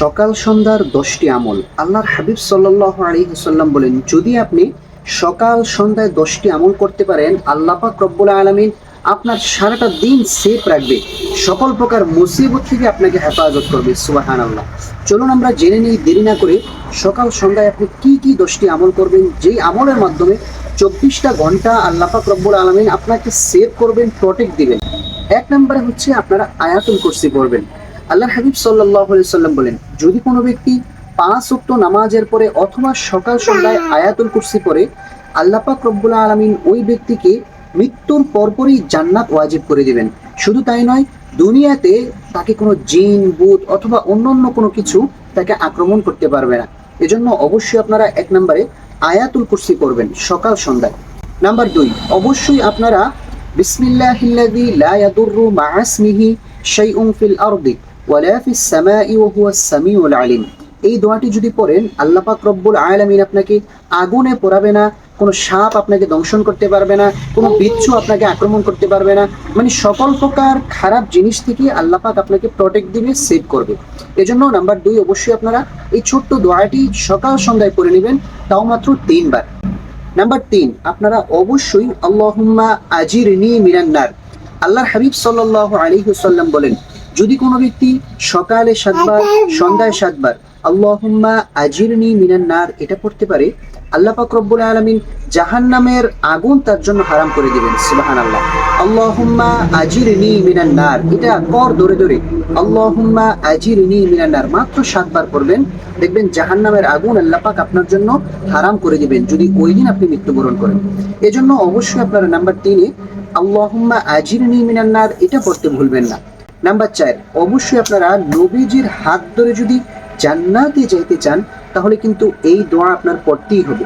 সকাল সন্ধ্যার দশটি আমল আল্লাহর হাবিব সাল্লাহ আলী হাসাল্লাম বলেন, যদি আপনি সকাল সন্ধ্যায় দশটি আমল করতে পারেন, আল্লাহ পাক রব্বুল আলমিন আপনার সারাটা দিন সেফ রাখবে। সকল প্রকার মুসিবত থেকে আপনাকে হেফাজত করবে সুবাহান আল্লাহ চলুন আমরা জেনে নিই, দেরি না করে সকাল সন্ধ্যায় আপনি কি কি দশটি আমল করবেন, যেই আমলের মাধ্যমে চব্বিশটা ঘণ্টা আল্লাহ পাক রব্বুল আলমিন আপনাকে সেভ করবেন প্রোটেক্ট দিবেন। এক নম্বরে হচ্ছে আপনারা আয়াতুল কুরসি পড়বেন। আল্লাহ হাবিব সাল্লাহ সাল্লাম বলেন, যদি কোনো ব্যক্তি পাঁচ উক্ত নামাজের পরে অথবা সকাল সন্ধ্যায় আয়াতুল কুরসি পরে আল্লাহ পাক রব্বুল আলমিন ওই ব্যক্তিকে মৃত্যুর পরপরই জান্নাত ওয়াজিব করে দিবেন। শুধু তাই নয়, দুনিয়াতে তাকে কোনো জিন বুত অথবা অন্যান্য কোনো কিছু তাকে আক্রমণ করতে পারবে না। এজন্য অবশ্যই আপনারা এক নম্বরে আয়াতুল কুরসি করবেন সকাল সন্ধ্যায়। নাম্বার দুই, অবশ্যই আপনারা বিসমিল্লাহিল্লাযী লা ইয়াদুররু শাইউন ফিল আরদি ওয়ালা ফিস সামাই ওয়া হুয়াস সামিউল আলিম। এই দোয়াটি যদি পড়েন, আল্লাহ পাক রব্বুল আলামিন আপনাকে আগুনে পোড়াবে না, কোনো সাপ আপনাকে দংশন করতে পারবে না, কোনো বিচ্ছু আপনাকে আক্রমণ করতে পারবে না মানে সকল প্রকার খারাপ জিনিস থেকে আল্লাহ পাক আপনাকে প্রোটেক্ট দিবে সেভ করবে। এজন্য নাম্বার দুই, অবশ্যই আপনারা এই ছোট্ট দোয়াটি সকাল সন্ধ্যায় করে নেবেন, তাও মাত্র তিনবার। নাম্বার তিন, আপনারা অবশ্যই আল্লাহুম্মা আজিরনি মিনান্নার। আল্লাহর হাবিব সাল্লাহ আলী হুসাল্লাম বলেন যদি কোনো ব্যক্তি সকালে সাতবার সন্ধ্যায় সাতবার আল্লাহুম্মা আজিরনি মিনান্নার এটা পড়তে পারে আল্লাহ পাক রব্বুল আলামিন জাহান্নামের আগুন তার জন্য হারাম করে দিবেন সুবহানাল্লাহ। আল্লাহুম্মা আজিরনি মিনান্নার এটা কর ধরে ধরে আল্লাহুম্মা আজিরনি মিনান্নার মাত্র সাতবার পড়বেন দেখবেন জাহান্নামের আগুন আল্লাহ পাক আপনার জন্য হারাম করে দিবেন যদি ওই দিন আপনি মৃত্যুবরণ করেন। এজন্য অবশ্যই আপনারা নাম্বার তিনে আল্লাহুম্মা আজিরনি মিনান্নার এটা পড়তে ভুলবেন না। নাম্বার চার, অবশ্যই আপনারা নবীজির হাত ধরে যদি জান্নাতে যাইতে চান, তাহলে কিন্তু এই দোয়া আপনার পড়তেই হবে।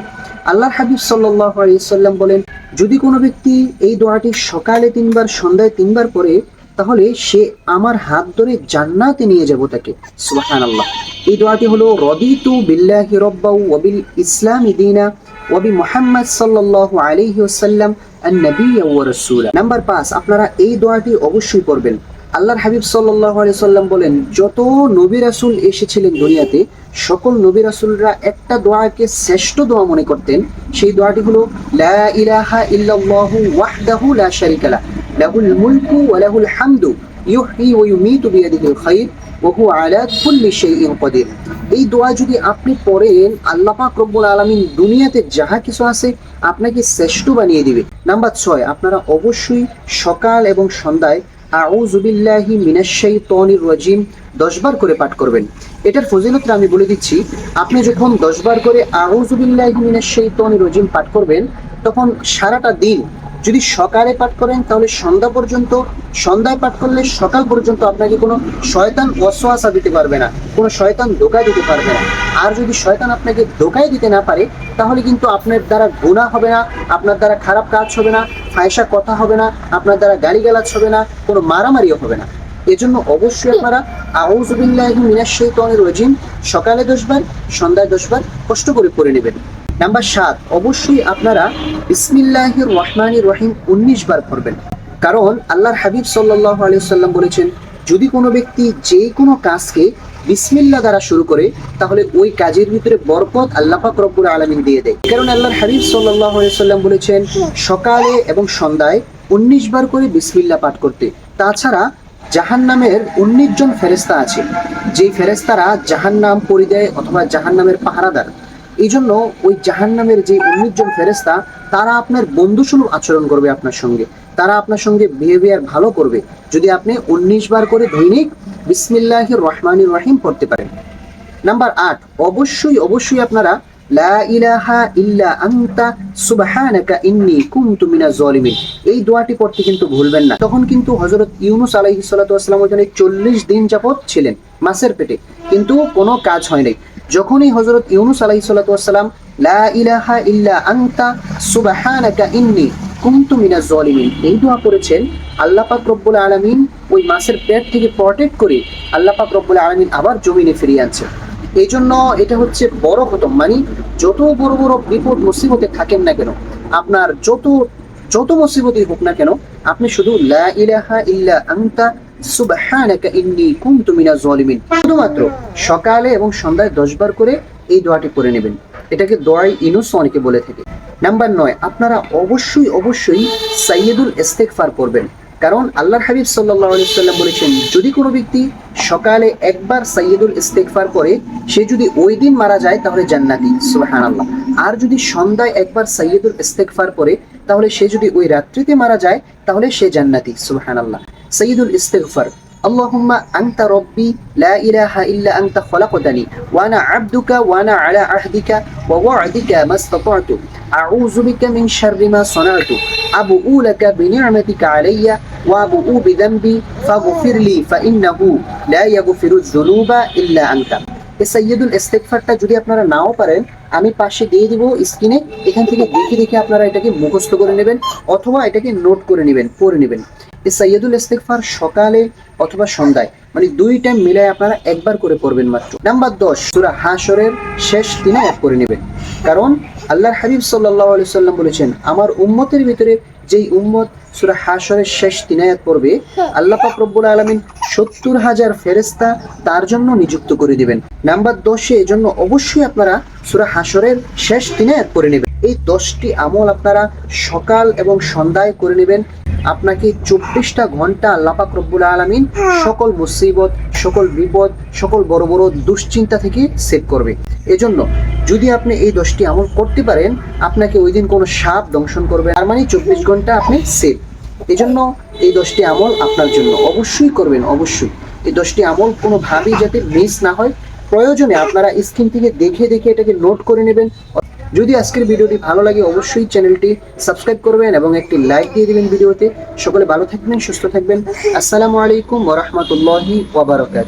আল্লাহ হাবিব সাল্লাহ সাল্লাম বলেন, যদি কোনো ব্যক্তি এই দোয়াটি সকালে তিনবার, সন্ধ্যায় তিনবার পড়ে, তাহলে সে আমার হাত ধরে জান্নাতে নিয়ে যাব তাকে। সুবাহান আল্লাহ এই দোয়াটি হলো, রদিতু বিল্লাহি রব্বাউ ওয়াবিল ইসলাম দিনা ওয়াবি মোহাম্মদ নবী ওয়া রাসূলা। নাম্বার 5 আপনারা এই দোয়াটি অবশ্যই পড়বেন। আল্লাহর হাবিব সাল্লাহ সাল্লাম বলেন, যত নবী রাসুল এসেছিলেন দুনিয়াতে, সকল নবী রাসুলরা একটা দোয়াকে শ্রেষ্ঠ দোয়া মনে করতেন। সেই দোয়াটি হলো, লা ইলাহা ওয়াহদাহু লা লাহুল মুলকু ওয়া হামদু এই দোয়া যদি আপনি পড়েন, আল্লাহ রব্বুল আলামিন দুনিয়াতে যাহা কিছু আছে আপনাকে শ্রেষ্ঠ বানিয়ে দিবে। নাম্বার ছয়, আপনারা অবশ্যই সকাল এবং সন্ধ্যায় আউজুবিল্লাহি মিনাশাইতানির রাজিম। দশবার করে পাঠ করবেন। এটার ফজিলতটা আমি বলে দিচ্ছি, আপনি যখন দশবার করে আউজুবিল্লাহি মিনাশাইতানির রাজিম পাঠ করবেন, তখন সারাটা দিন যদি সকালে পাঠ করেন, তাহলে সন্ধ্যা পর্যন্ত, সন্ধ্যায় পাঠ করলে সকাল পর্যন্ত আপনাকে কোনো শয়তান অসোয়াশা দিতে পারবে না, কোনো শয়তান ধোকা দিতে পারবে না। আর যদি শয়তান আপনাকে ধোকায় দিতে না পারে, তাহলে কিন্তু আপনার দ্বারা গুণা হবে না, আপনার দ্বারা খারাপ কাজ হবে না, ফায়সা কথা হবে না, আপনার দ্বারা গালিগালাজ হবে না, কোনো মারামারিও হবে না। এজন্য অবশ্যই আপনারা আউজুবিল্লাহি মিনাশ শাইতানির রাজিম, সকালে দশবার, সন্ধ্যায় দশবার কষ্ট করে পড়ে নেবেন। নাম্বার সাত, অবশ্যই আপনারা বিসমিল্লাহির রহমানির রহিম উনিশ বার পড়বেন। কারণ আল্লাহর হাবিব সাল্লাহ সাল্লাম বলেছেন, যদি কোনো ব্যক্তি যে কোনো কাজকে বিসমিল্লা দ্বারা শুরু করে, তাহলে ওই কাজের ভিতরে বরকত আল্লাহ পাক রব্বুল আলমিন দিয়ে দেয়। কারণ আল্লাহর হাবিব সাল্লাহ সাল্লাম বলেছেন, সকালে এবং সন্ধ্যায় উনিশ বার করে বিসমিল্লা পাঠ করতে। তাছাড়া জাহান নামের উনিশ জন ফেরেস্তা আছে। যেই ফেরেস্তারা জাহান নাম পরিদেয় অথবা জাহান নামের পাহারাদার। এই জন্য ওই জাহান নামের যে উনিশ জন ফেরেস্তা তারা আপনার বন্ধুসুলভ আচরণ করবে আপনার সঙ্গে। তারা আপনার সঙ্গে বিহেভিয়ার ভালো করবে। যদি আপনি উনিশ বার করে দৈনিক বিসমিল্লাহ রহমানির রহিম পড়তে পারেন। নাম্বার আট, অবশ্যই অবশ্যই আপনারা লা ইলাহা ইল্লা সুবহানাকা কুনতু মিনাজ জালিমিন। এই দোয়াটি পড়তে কিন্তু ভুলবেন না। তখন কিন্তু হযরত আলাইহিস সালাতু ওখানে 40 দিন যাবত ছিলেন পেটে। কিন্তু কোনো কাজ হয় নাই। যখনই হযরত আলাইহিস সালাতু লা ইলাহা ইল্লা সুবহানাকা কুনতু মিনাজ জালিমিন, এই দোয়া আল্লাহ পাক রব্বুল আলামিন, ওই মাছের পেট থেকে প্রটেক্ট করে আল্লাহ পাক রব্বুল আলামিন আবার জমিনে ফিরিয়ে আনছে এই জন্য এটা হচ্ছে বড় খতম। মানে যত বড় বড় বিপদ মুসিবতে থাকেন না কেন, আপনার যত যত মুসিবতই হোক না কেন, আপনি শুধু লা ইলাহা ইল্লা আনতা, সুবহানাকা ইন্নী কুনতু মিনাজ জালিমিন। শুধুমাত্র সকালে এবং সন্ধ্যায় 10 বার করে এই দোয়াটি করে নেবেন। এটাকে দোয়াই ইনুস অনেকে বলে থাকে। নাম্বার নয়, আপনারা অবশ্যই অবশ্যই সাইয়্যিদুল ইস্তেগফার পড়বেন কারণ আল্লাহর হাবিব সাল্লাহ সাল্লাম বলেছেন, যদি কোনো ব্যক্তি সকালে একবার সাইয়দুল ইস্তেকফার করে, সে যদি ওই দিন মারা যায়, তাহলে জান্নাতি, সুবহানাল্লাহ। আর যদি সন্ধ্যায় একবার সাইয়দুল ইস্তেকফার করে, তাহলে সে যদি ওই রাত্রিতে মারা যায়, তাহলে সে জান্নাতি, সুবহানাল্লাহ। সৈয়দুল ইস্তেগফার اللهم أنت ربي لا إله إلا أنت خلقتني وأنا عبدك وأنا على عهدك ووعدك ما استطعت أعوذ بك من شر ما صنعت أبوء لك بنعمتك علي وأبوء بذنبي فاغفر لي فإنه لا يغفر الذنوب إلا أنت এই সৈয়দুল ইস্তেগফারটা যদি আপনারা নাও পারেন আমি পাশে দিয়ে দিব স্ক্রিনে এখান থেকে দেখে দেখে আপনারা এটাকে মুখস্থ করে নেবেন অথবা এটাকে নোট করে নেবেন পড়ে নেবেন এই সৈয়দুল ইস্তেগফার সকালে অথবা সন্ধ্যায়। মানে দুই টাইম মিলায় আপনারা একবার করে পড়বেন মাত্র। নাম্বার দশ সূরা হাশরের শেষ দিনে এক করে নেবেন। কারণ আল্লাহর হাবিব সাল্লাল্লাহু আলাইহি সাল্লাম বলেছেন আমার উম্মতের ভিতরে যেই উম্মত সূরা হাশরের শেষ তিনায়াত পড়বে আল্লাহ পাক রব্বুল আলামিন সত্তর হাজার ফেরেস্তা তার জন্য নিযুক্ত করে দিবেন। নাম্বার দশে এজন্য অবশ্যই আপনারা সূরা হাশরের শেষ তিনায়াত করে নেবেন। এই দশটি আমল আপনারা সকাল এবং সন্ধ্যায় করে নেবেন। আপনাকে চব্বিশটা ঘণ্টা আল্লাহ পাক রব্বুল আলামিন সকল মুসিবত সকল বিপদ সকল বড় বড় দুশ্চিন্তা থেকে সেভ করবে। এজন্য যদি আপনি এই দশটি আমল করতে পারেন আপনাকে ওই দিন কোনো সাপ দংশন করবে তার মানে চব্বিশ ঘণ্টা আপনি সেভ। এজন্য এই দশটি আমল আপনার জন্য। অবশ্যই করবেন অবশ্যই। এই দশটি আমল কোনোভাবেই যাতে মিস না হয়। প্রয়োজনে আপনারা স্ক্রিন থেকে দেখে দেখে এটাকে নোট করে নেবেন। যদি আজকের ভিডিওটি ভালো লাগে, অবশ্যই চ্যানেলটি সাবস্ক্রাইব করবেন এবং একটি লাইক দিয়ে দেবেন ভিডিওতে। সকলে ভালো থাকবেন, সুস্থ থাকবেন। আসসালামু আলাইকুম ওরহমতুল্লাহি ওয়াবারাকাত